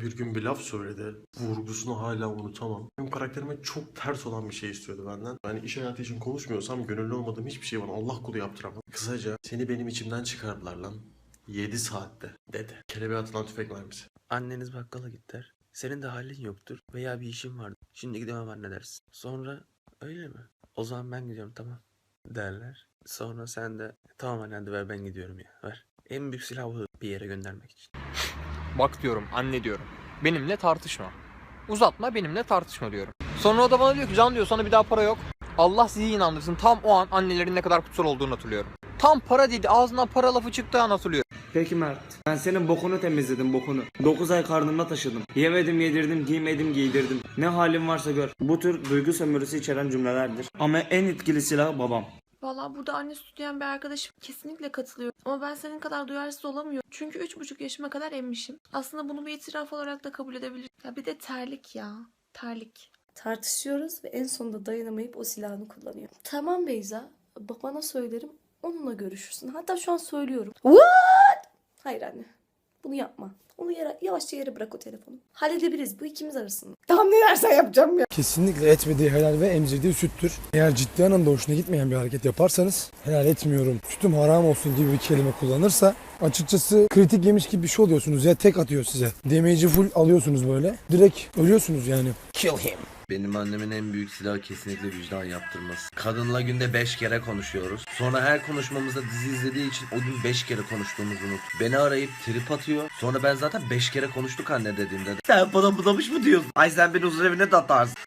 bir gün bir laf söyledi. Vurgusunu hala unutamam. Benim karakterime çok ters olan bir şey istiyordu benden. Yani iş hayatı için konuşmuyorsam gönüllü olmadığım hiçbir şey bana Allah kulu yaptıramam. Kısaca seni benim içimden çıkardılar lan. 7 saatte dedi. Kelebeğe atılan tüfek mermisi. Anneniz bakkala gider. Senin de halin yoktur veya bir işin vardır. Şimdi gidemem anne dersin. Sonra öyle mi? O zaman ben gidiyorum tamam derler. Sonra sen de tamam anne hadi ver ben gidiyorum ya ver. En büyük silah bu bir yere göndermek için. Bak diyorum anne diyorum. Benimle tartışma. Uzatma benimle tartışma diyorum. Sonra o da bana diyor ki can diyor sana bir daha para yok. Allah sizi inandırsın tam o an annelerin ne kadar kutsal olduğunu hatırlıyorum. Tam para dedi ağzından para lafı çıktığı an hatırlıyorum. Peki Mert. Ben senin bokunu temizledim bokunu. 9 ay karnımda taşıdım. Yemedim yedirdim giymedim giydirdim. Ne halin varsa gör. Bu tür duygu sömürüsü içeren cümlelerdir. Ama en etkili silah babam. Valla burada anne sütü diyen bir arkadaşım kesinlikle katılıyor. Ama ben senin kadar duyarsız olamıyorum. Çünkü üç buçuk yaşıma kadar emmişim. Aslında bunu bir itiraf olarak da kabul edebilirim. Ya bir de terlik ya. Terlik. Tartışıyoruz ve en sonunda dayanamayıp o silahını kullanıyor. Tamam Beyza, babana söylerim, onunla görüşürsün. Hatta şu an söylüyorum. What? Hayır anne, bunu yapma. Onu yere, yavaşça yere bırak o telefonu. Halledebiliriz bu ikimiz arasında. Tamam ne dersen yapacağım ya. Kesinlikle etmediği helal ve emzirdiği süttür. Eğer ciddi anlamda hoşuna gitmeyen bir hareket yaparsanız helal etmiyorum, sütüm haram olsun gibi bir kelime kullanırsa açıkçası kritik yemiş gibi bir şey oluyorsunuz ya tek atıyor size. Damage'i full alıyorsunuz böyle. Direkt ölüyorsunuz yani. Kill him. Benim annemin en büyük silahı kesinlikle vicdan yaptırması. Kadınla günde 5 kere konuşuyoruz. Sonra her konuşmamızda dizi izlediği için o gün 5 kere konuştuğumuzu unut. Beni arayıp trip atıyor. Sonra ben zaten 5 kere konuştuk anne dediğimde. Sen bana budamış mı diyorsun? Ay sen beni huzur evine de atarsın.